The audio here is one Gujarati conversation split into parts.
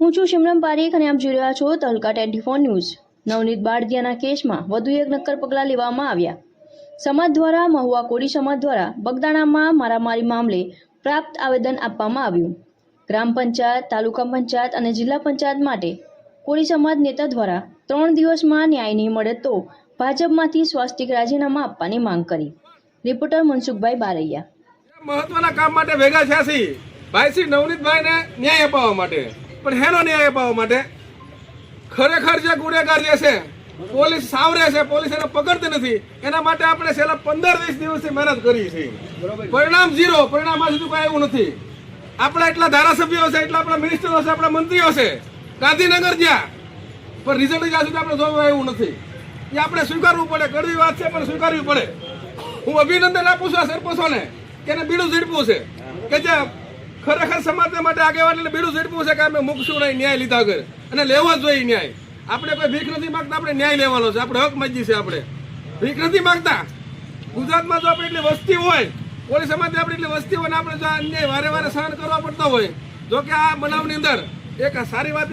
હું છું શિમરમ પારીખ અને આપ જોઈ રહ્યા છો Talaka twenty four news. Navneet બાળદિયાના કેસમાં વધુ એક નક્કર પગલાં લેવામાં આવ્યા. સમાજ દ્વારા, મહુવા કોળી સમાજ દ્વારા બગદાણામાં મારામારી મામલે પ્રાપ્ત આવેદન આપવામાં આવ્યું. ગ્રામ પંચાયત, તાલુકા પંચાયત અને જિલ્લા પંચાયત માટે કોળી સમાજ નેતા દ્વારા ત્રણ દિવસમાં ન્યાય નહીં મળે તો ભાજપમાંથી સ્વાસ્તિક રાજીનામા આપવાની માંગ કરી. રિપોર્ટર મનસુખભાઈ બારૈયા. મહત્વના કામ માટે ભેગા થયા છે ભાઈ શ્રી નવનીતભાઈને ન્યાય અપાવવા માટે. પણ હેનો ન્યાય અપાવવા માટે ખરેખર જે ગુનેગાર જે છે પોલીસ સાવરે છે પોલીસ એને પકડતી નથી. એના માટે આપણે છેલ્લા પંદર વીસ દિવસથી મહેનત કરી છે. પરિણામ ઝીરો પરિણામ આ સુધી કોઈ આવ્યું નથી. આપણા એટલા ધારાસભ્યો છે એટલા આપણા મિનિસ્ટરો છે આપણા મંત્રીઓ છે. ગાંધીનગર જ્યાં. પણ રિઝલ્ટ જ્યાં સુધી આપણે જોવા આવ્યું નથી. એ આપણે સ્વીકારવું પડે કડવી વાત છે પણ સ્વીકારવી પડે. હું અભિનંદન આપું છું આ સરપંચોને કે એને બીડું ઝીડપું છે. કે જે ખરેખર સમાજ માટે આગેવાન બીડું ઝીડપું છે કે અમે મૂકશું નહીં, ન્યાય લીધા વગર. અને લેવો જ જોઈએ ન્યાય. આપણે કોઈ ભીખ નથી માગતા, આપણે ન્યાય લેવાનો છે. આપણે હક મજી છે આપણે. ભીખ નથી માંગતા. ગુજરાતમાં જો આપણે એટલી વસ્તી હોય, કોળી સમાજની આપણે એટલી વસ્તી હોય ને આપણે જો અન્યાય વારે વારે સહન કરવા પડતો હોય, જો કે આ બનાવની અંદર એક સારી વાત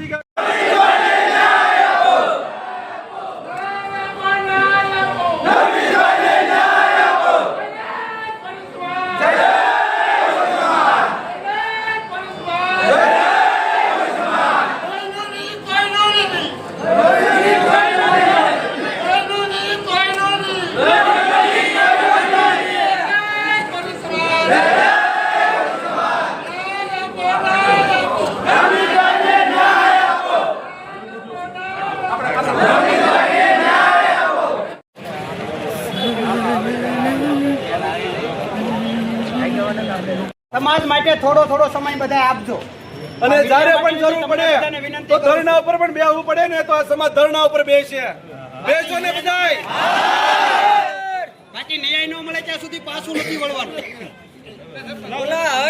સમાજ માટે થોડો થોડો સમય બધા આપજો. અને જ્યારે પણ જરૂર પડે તો ધરણા ઉપર પણ બેહવું પડે ને તો આ સમાજ ધરણા ઉપર બેસે. બેસો ને બધાય. બાકી ન્યાય ન મળે ત્યાં સુધી પાછું નથી વળવાનું.